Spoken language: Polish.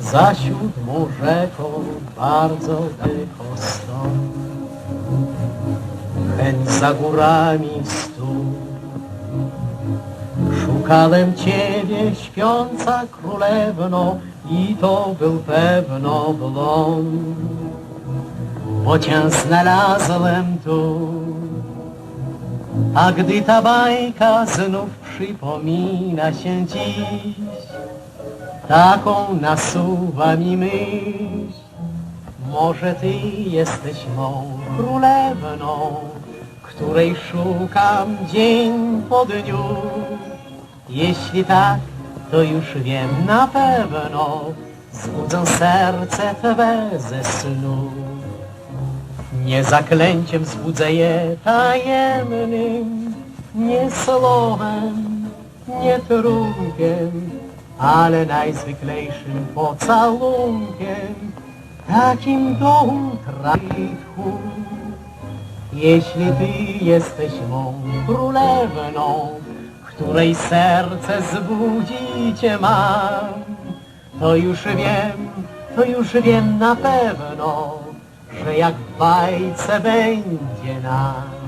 Za siódmą rzeką bardzo daleko stąd. Za górami stół Szukałem Ciebie, śpiąca królewno I to był pewno blond. Bo Cię znalazłem tu. A gdy ta bajka znów przypomina się dziś. Taką nasuwa mi myśl. Może Ty jesteś mą królewną Której szukam dzień po dniu. Jeśli tak, to już wiem na pewno. Zbudzę serce Twe ze snu. Nie zaklęciem wzbudzę je tajemnym Nie słowem, nie trunkiem Ale najzwyklejszym pocałunkiem Takim do utra i tchu Jeśli Ty jesteś mą królewną Której serce zbudzicie mam To już wiem, to już wiem na pewno Że jak w bajce będzie nam